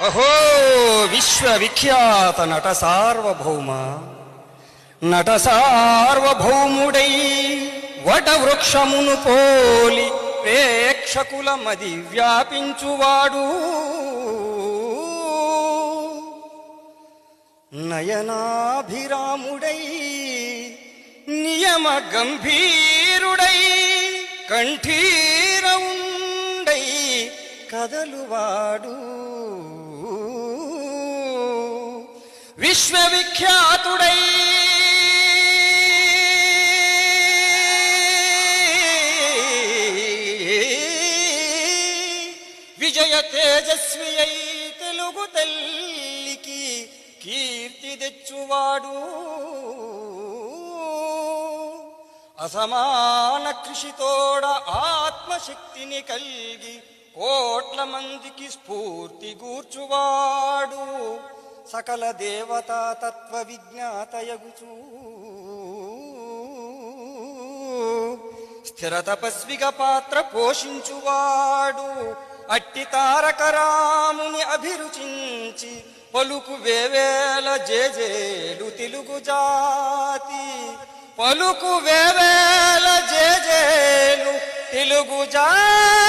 అహో విశ్వవిఖ్యాత నట సార్వభౌమ. నట సార్వభౌముడై వటవృక్షమును పోలి ప్రేక్షకుల మది వ్యాపించువాడు. నయనాభిరాముడై నియమ గంభీరుడై కంఠీరవుండై కదలువాడు. విశ్వవిఖ్యాతుడై. విజయ తేజస్వి అయి తెలుగు తల్లికి కీర్తి తెచ్చువాడు. అసమాన కృషితోడ ఆత్మశక్తిని కలిగి కోట్ల మందికి స్ఫూర్తి గూర్చువాడు. సకల దేవతా తత్వ విజ్ఞాతయగుచూ స్థిర తపస్విక పాత్ర పోషించువాడు. అట్టి తారక రాముని అభిరుచించి పలుకు వేవేల జేజేలు తెలుగు జాతి. పలుకు వేవేల జేజేలు తెలుగు జాతి.